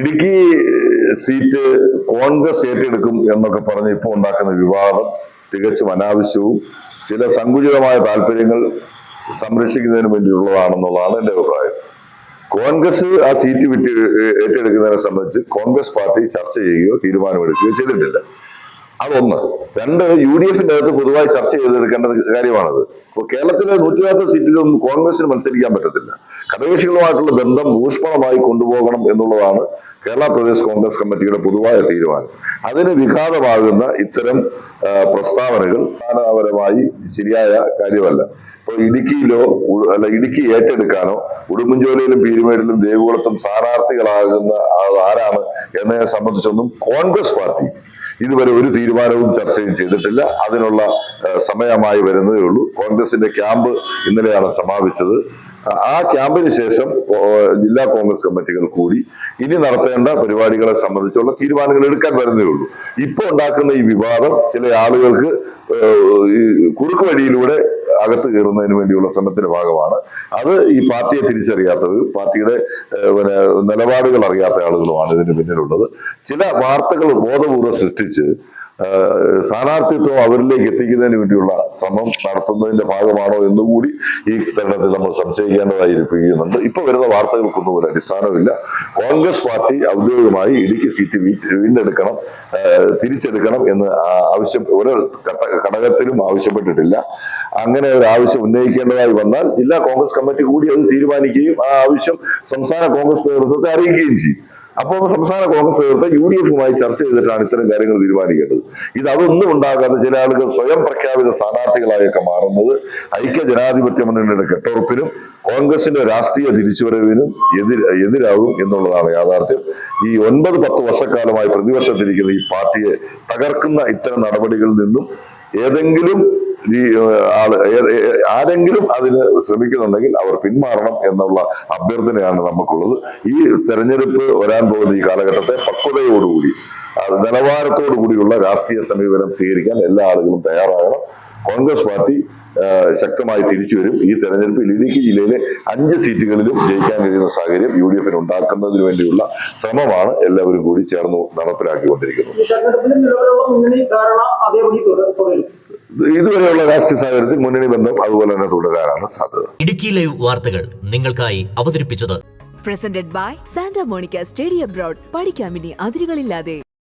Idukki seat Congress ഏറ്റെടുക്കും എന്നൊക്കെ പറഞ്ഞ് ഇപ്പോൾ ഉണ്ടാക്കുന്ന വിവാദം തികച്ചും അനാവശ്യവും. ചില സങ്കുചിതമായ താല്പര്യങ്ങൾ സംരക്ഷിക്കുന്നതിന് വേണ്ടിയുള്ളതാണെന്നുള്ളതാണ് എന്റെ അഭിപ്രായം. കോൺഗ്രസ് ആ സീറ്റ് വിട്ട് ഏറ്റെടുക്കുന്നതിനെ സംബന്ധിച്ച് കോൺഗ്രസ് പാർട്ടി ചർച്ച ചെയ്യുകയോ തീരുമാനമെടുക്കുകയോ ചെയ്തിട്ടില്ല. അതൊന്ന്. രണ്ട് യു ഡി എഫിന്റെ അകത്ത് പൊതുവായി ചർച്ച ചെയ്തെടുക്കേണ്ട കാര്യമാണത്. കേരളത്തിലെ നൂറ്റിനാൽപ്പത് സീറ്റിലൊന്നും കോൺഗ്രസിന് മത്സരിക്കാൻ പറ്റത്തില്ല. ഘടകകക്ഷികളുമായിട്ടുള്ള ബന്ധം ഊഷ്മളമായി കൊണ്ടുപോകണം എന്നുള്ളതാണ് കേരള പ്രദേശ് കോൺഗ്രസ് കമ്മിറ്റിയുടെ പൊതുവായ തീരുമാനം. അതിന് വിഘാതമാകുന്ന ഇത്തരം പ്രസ്താവനകൾ അടിസ്ഥാനപരമായി ശരിയായ കാര്യമല്ല. ഇപ്പോൾ ഇടുക്കിയിലോ അല്ല ഇടുക്കി ഏറ്റെടുക്കാനോ ഉടുമ്പൻചോലയിലും പീരുമേടിലും ദേവികുളത്തും സ്ഥാനാർത്ഥികളാകുന്ന ആരാണ് എന്നതിനെ സംബന്ധിച്ചൊന്നും കോൺഗ്രസ് പാർട്ടി ഇതുവരെ ഒരു തീരുമാനവും ചർച്ചയും ചെയ്തിട്ടില്ല. അതിനുള്ള സമയമായി വരുന്നതേ ഉള്ളൂ. കോൺഗ്രസിന്റെ ക്യാമ്പ് ഇന്നലെയാണ് സമാപിച്ചത്. ആ- ക്യാമ്പിന് ശേഷം ജില്ലാ കോൺഗ്രസ് കമ്മിറ്റികൾ കൂടി ഇനി നടത്തേണ്ട പരിപാടികളെ സംബന്ധിച്ചുള്ള തീരുമാനങ്ങൾ എടുക്കാൻ വരുന്നേ ഉള്ളൂ. ഇപ്പൊ ഉണ്ടാക്കുന്ന ഈ വിവാദം ചില ആളുകൾക്ക് കുറുക്ക് വഴിയിലൂടെ അകത്ത് കയറുന്നതിന് വേണ്ടിയുള്ള ശ്രമത്തിന്റെ ഭാഗമാണ്. അത് ഈ പാർട്ടിയെ തിരിച്ചറിയാത്തവരും പാർട്ടിയുടെ പിന്നെ നിലപാടുകൾ അറിയാത്ത ആളുകളുമാണ് ഇതിന് പിന്നിലുള്ളത്. ചില വാർത്തകൾ ബോധപൂർവം സൃഷ്ടിച്ച് സ്ഥാനാർത്ഥിത്വം അവരിലേക്ക് എത്തിക്കുന്നതിന് വേണ്ടിയുള്ള ശ്രമം നടത്തുന്നതിന്റെ ഭാഗമാണോ എന്നുകൂടി ഈ തരുണത്തിൽ നമ്മൾ സംശയിക്കേണ്ടതായിരിക്കുന്നുണ്ട് ഇപ്പൊ വരുന്ന വാർത്തകൾക്കൊന്നും ഒരു അടിസ്ഥാനമില്ല കോൺഗ്രസ് പാർട്ടി ഔദ്യോഗികമായി ഇടുക്കി സീറ്റ് വീണ്ടെടുക്കണം തിരിച്ചെടുക്കണം എന്ന് ആവശ്യം ഒരു ഘടകത്തിലും ആവശ്യപ്പെട്ടിട്ടില്ല. അങ്ങനെ ഒരു ആവശ്യം ഉന്നയിക്കേണ്ടതായി വന്നാൽ ജില്ലാ കോൺഗ്രസ് കമ്മിറ്റി കൂടി അത് തീരുമാനിക്കുകയും ആ ആവശ്യം സംസ്ഥാന കോൺഗ്രസ് നേതൃത്വത്തെ അറിയിക്കുകയും ചെയ്യും. അപ്പോൾ സംസ്ഥാന കോൺഗ്രസ് നേതൃത്വം യു ഡി എഫുമായി ചർച്ച ചെയ്തിട്ടാണ് ഇത്തരം കാര്യങ്ങൾ തീരുമാനിക്കേണ്ടത്. ഇത് അതൊന്നും ഉണ്ടാകാതെ ചില ആളുകൾ സ്വയം പ്രഖ്യാപിത സ്ഥാനാർത്ഥികളായൊക്കെ മാറുന്നത് ഐക്യ ജനാധിപത്യ മുന്നണിയുടെ കെട്ടുറപ്പിനും കോൺഗ്രസിന്റെ രാഷ്ട്രീയ തിരിച്ചുവരവിനും എതിർ എതിരാകും എന്നുള്ളതാണ് യാഥാർത്ഥ്യം. ഈ ഒൻപത് പത്ത് വർഷക്കാലമായി പ്രതിവർഷത്തിരിക്കുന്ന ഈ പാർട്ടിയെ തകർക്കുന്ന ഇത്തരം നടപടികളിൽ നിന്നും ഏതെങ്കിലും ഏ- ആരെങ്കിലും അതിന് ശ്രമിക്കുന്നുണ്ടെങ്കിൽ അവർ പിന്മാറണം എന്നുള്ള അഭ്യർത്ഥനയാണ് നമുക്കുള്ളത്. ഈ തെരഞ്ഞെടുപ്പ് വരാൻ പോകുന്ന ഈ കാലഘട്ടത്തെ പക്വതയോടുകൂടി നിലവാരത്തോടു കൂടിയുള്ള രാഷ്ട്രീയ സമീപനം സ്വീകരിക്കാൻ എല്ലാ ആളുകളും തയ്യാറാകണം. കോൺഗ്രസ് പാർട്ടി ശക്തമായി തിരിച്ചു വരും. ഈ തെരഞ്ഞെടുപ്പിൽ ഇടുക്കി ജില്ലയിലെ അഞ്ച് സീറ്റുകളിലും ജയിക്കാൻ കഴിയുന്ന സാഹചര്യം യു ഡി എഫിന് ഉണ്ടാക്കുന്നതിന് വേണ്ടിയുള്ള ശ്രമമാണ് എല്ലാവരും കൂടി ചേർന്ന് നടപ്പിലാക്കിക്കൊണ്ടിരിക്കുന്നത്. ഇതുവരെയുള്ള രാഷ്ട്രീയ സാഹചര്യത്തിൽ മുന്നണി ബന്ധം അതുപോലെ തന്നെ തുടരാനാണ് സാധ്യത. ഇടുക്കി ലൈവ് വാർത്തകൾ നിങ്ങൾക്കായി അവതരിപ്പിച്ചത് presented by Santa Monica stadium broad പഠിക്കാമിനി അതിരുകളില്ലാതെ.